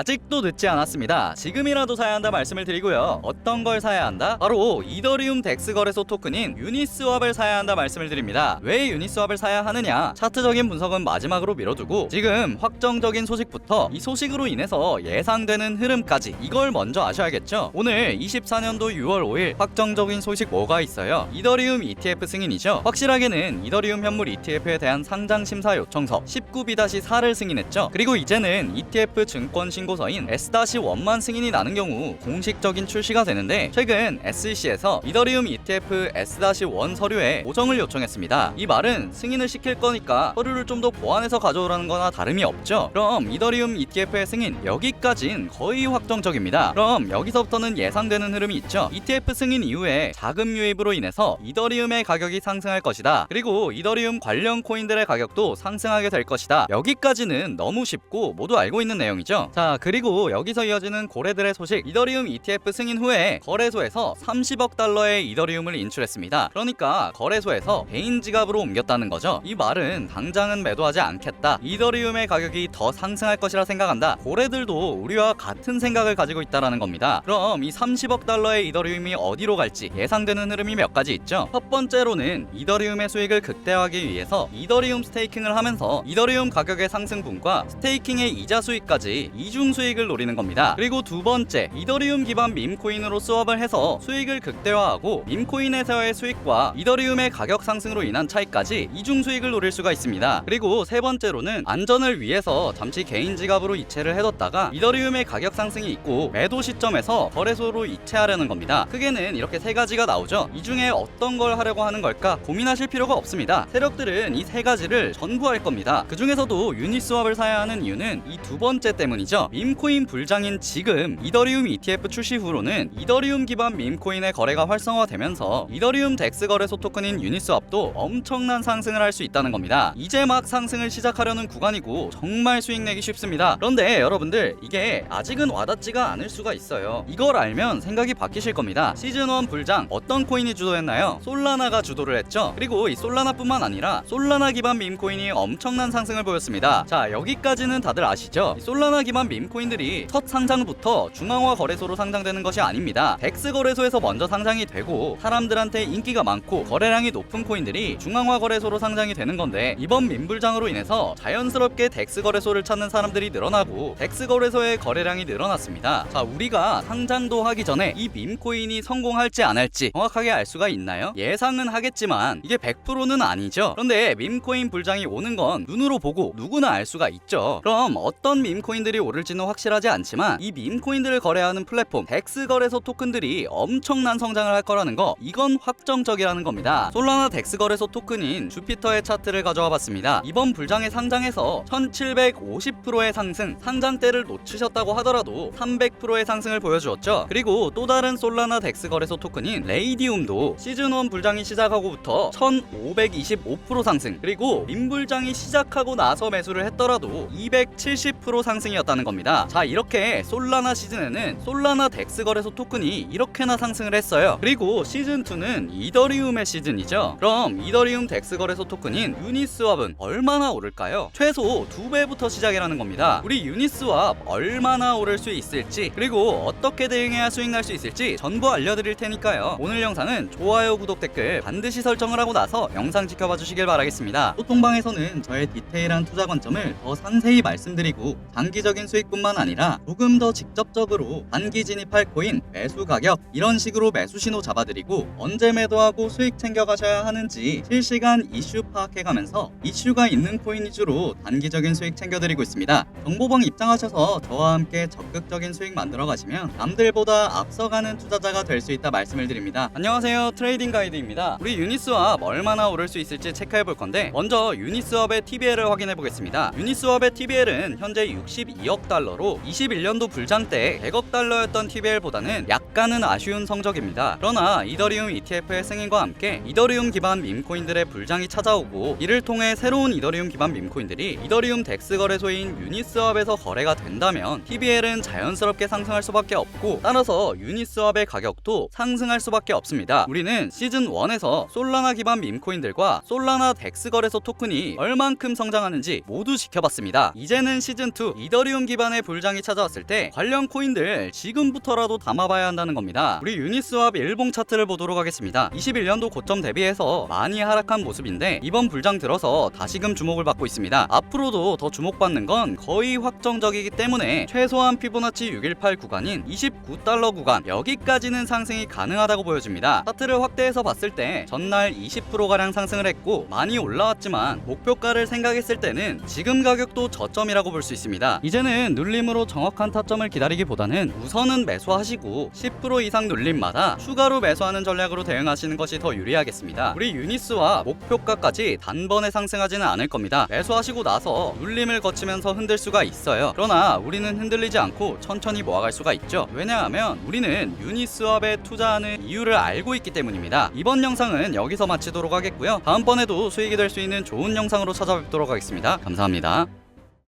아직도 늦지 않았습니다. 지금이라도 사야 한다 말씀을 드리고요. 어떤 걸 사야 한다? 바로 이더리움 덱스 거래소 토큰인 유니스왑을 사야 한다 말씀을 드립니다. 왜 유니스왑을 사야 하느냐? 차트적인 분석은 마지막으로 미뤄두고 지금 확정적인 소식부터 이 소식으로 인해서 예상되는 흐름까지 이걸 먼저 아셔야겠죠. 오늘 24년도 6월 5일 확정적인 소식 뭐가 있어요? 이더리움 ETF 승인이죠. 확실하게는 이더리움 현물 ETF에 대한 상장 심사 요청서 19B-4를 승인했죠. 그리고 이제는 ETF 증권 신 고서인 S-1만 승인이 나는 경우 공식적인 출시가 되는데 최근 SEC에서 이더리움 ETF S-1 서류에 보정을 요청했습니다. 이 말은 승인을 시킬 거니까 서류를 좀 더 보완해서 가져오라는 거나 다름이 없죠. 그럼 이더리움 ETF의 승인 여기까진 거의 확정적입니다. 그럼 여기서부터는 예상되는 흐름이 있죠. ETF 승인 이후에 자금 유입으로 인해서 이더리움의 가격이 상승할 것이다. 그리고 이더리움 관련 코인들의 가격도 상승하게 될 것이다. 여기까지는 너무 쉽고 모두 알고 있는 내용이죠. 자, 그리고 여기서 이어지는 고래들의 소식. 이더리움 ETF 승인 후에 거래소에서 30억 달러의 이더리움을 인출했습니다. 그러니까 거래소에서 개인 지갑으로 옮겼다는 거죠. 이 말은 당장은 매도하지 않겠다. 이더리움의 가격이 더 상승할 것이라 생각한다. 고래들도 우리와 같은 생각을 가지고 있다라는 겁니다. 그럼 이 30억 달러의 이더리움이 어디로 갈지 예상되는 흐름이 몇 가지 있죠. 첫 번째로는 이더리움의 수익을 극대화하기 위해서 이더리움 스테이킹을 하면서 이더리움 가격의 상승분과 스테이킹의 이자 수익까지 이중 수익을 노리는 겁니다. 그리고 두 번째, 이더리움 기반 밈코인으로 수업을 해서 수익을 극대화하고 밈코인에서의 수익과 이더리움의 가격 상승으로 인한 차이까지 이중 수익을 노릴 수가 있습니다. 그리고 세 번째로는 안전을 위해서 잠시 개인 지갑으로 이체를 해뒀다가 이더리움의 가격 상승이 있고 매도 시점에서 거래소로 이체하려는 겁니다. 크게는 이렇게 세 가지가 나오죠. 이 중에 어떤 걸 하려고 하는 걸까 고민하실 필요가 없습니다. 세력들은 이 세 가지를 전부 할 겁니다. 그 중에서도 유니스왑을 사야 하는 이유는 이 두 번째 때문이죠. 밈코인 불장인 지금 이더리움 ETF 출시 후로는 이더리움 기반 밈코인의 거래가 활성화되면서 이더리움 덱스 거래소 토큰인 유니스왑도 엄청난 상승을 할 수 있다는 겁니다. 이제 막 상승을 시작하려는 구간이고 정말 수익 내기 쉽습니다. 그런데 여러분들 이게 아직은 와닿지가 않을 수가 있어요. 이걸 알면 생각이 바뀌실 겁니다. 시즌 1 불장 어떤 코인이 주도했나요? 솔라나가 주도를 했죠. 그리고 이 솔라나뿐만 아니라 솔라나 기반 밈코인이 엄청난 상승을 보였습니다. 자 여기까지는 다들 아시죠? 이 솔라나 기반 밈 코인들이 첫 상장부터 중앙화 거래소로 상장되는 것이 아닙니다. 덱스 거래소에서 먼저 상장이 되고 사람들한테 인기가 많고 거래량이 높은 코인들이 중앙화 거래소로 상장이 되는 건데 이번 민불장으로 인해서 자연스럽게 덱스 거래소를 찾는 사람들이 늘어나고 덱스 거래소의 거래량이 늘어났습니다. 자 우리가 상장도 하기 전에 이 밈코인이 성공할지 안 할지 정확하게 알 수가 있나요? 예상은 하겠지만 이게 100%는 아니죠. 그런데 밈코인 불장이 오는 건 눈으로 보고 누구나 알 수가 있죠. 그럼 어떤 밈코인들이 오를지 는 확실하지 않지만 이 밈코인들을 거래하는 플랫폼 덱스 거래소 토큰들이 엄청난 성장을 할 거라는 거 이건 확정적이라는 겁니다. 솔라나 덱스 거래소 토큰인 주피터의 차트를 가져와 봤습니다. 이번 불장에 상장해서 1750%의 상승, 상장 때를 놓치셨다고 하더라도 300%의 상승을 보여주었죠. 그리고 또 다른 솔라나 덱스 거래소 토큰인 레이디움도 시즌 1 불장이 시작하고부터 1525% 상승, 그리고 민불장이 시작하고 나서 매수를 했더라도 270% 상승이었다는 겁니다. 자, 이렇게 솔라나 시즌에는 솔라나 덱스 거래소 토큰이 이렇게나 상승을 했어요. 그리고 시즌 2는 이더리움의 시즌이죠. 그럼 이더리움 덱스 거래소 토큰인 유니스왑은 얼마나 오를까요? 최소 2배부터 시작이라는 겁니다. 우리 유니스왑 얼마나 오를 수 있을지 그리고 어떻게 대응해야 수익 날 수 있을지 전부 알려드릴 테니까요. 오늘 영상은 좋아요, 구독, 댓글 반드시 설정을 하고 나서 영상 지켜봐 주시길 바라겠습니다. 소통방에서는 저의 디테일한 투자 관점을 더 상세히 말씀드리고 단기적인 수익 뿐만 아니라 조금 더 직접적으로 단기 진입할 코인 매수 가격 이런 식으로 매수 신호 잡아드리고 언제 매도하고 수익 챙겨가셔야 하는지 실시간 이슈 파악해가면서 이슈가 있는 코인 위주로 단기적인 수익 챙겨드리고 있습니다. 정보방 입장하셔서 저와 함께 적극적인 수익 만들어 가시면 남들보다 앞서가는 투자자가 될 수 있다 말씀을 드립니다. 안녕하세요 트레이딩 가이드입니다. 우리 유니스왑 얼마나 오를 수 있을지 체크해 볼 건데 먼저 유니스왑의 TBL을 확인해 보겠습니다. 유니스왑의 TBL은 현재 62억 달러로 21년도 불장 때 100억 달러였던 TBL보다는 약간은 아쉬운 성적입니다. 그러나 이더리움 ETF의 승인과 함께 이더리움 기반 밈코인들의 불장이 찾아오고 이를 통해 새로운 이더리움 기반 밈코인들이 이더리움 덱스 거래소인 유니스왑에서 거래가 된다면 TBL은 자연스럽게 상승할 수밖에 없고 따라서 유니스왑의 가격도 상승할 수밖에 없습니다. 우리는 시즌 1에서 솔라나 기반 밈코인들과 솔라나 덱스 거래소 토큰이 얼만큼 성장하는지 모두 지켜봤습니다. 이제는 시즌 2 이더리움 기반 기반의 불장이 찾아왔을 때 관련 코인들 지금부터라도 담아봐야 한다는 겁니다. 우리 유니스왑 일봉 차트를 보도록 하겠습니다. 21년도 고점 대비해서 많이 하락한 모습인데 이번 불장 들어서 다시금 주목을 받고 있습니다. 앞으로도 더 주목받는 건 거의 확정적이기 때문에 최소한 피보나치 618 구간인 29달러 구간 여기까지는 상승이 가능하다고 보여집니다. 차트를 확대해서 봤을 때 전날 20%가량 상승을 했고 많이 올라왔지만 목표가를 생각했을 때는 지금 가격도 저점이라고 볼 수 있습니다. 이제 는 눌림으로 정확한 타점을 기다리기보다는 우선은 매수하시고 10% 이상 눌림마다 추가로 매수하는 전략으로 대응하시는 것이 더 유리하겠습니다. 우리 유니스와 목표가까지 단번에 상승하지는 않을 겁니다. 매수하시고 나서 눌림을 거치면서 흔들 수가 있어요. 그러나 우리는 흔들리지 않고 천천히 모아갈 수가 있죠. 왜냐하면 우리는 유니스왑에 투자하는 이유를 알고 있기 때문입니다. 이번 영상은 여기서 마치도록 하겠고요. 다음번에도 수익이 될 수 있는 좋은 영상으로 찾아뵙도록 하겠습니다. 감사합니다.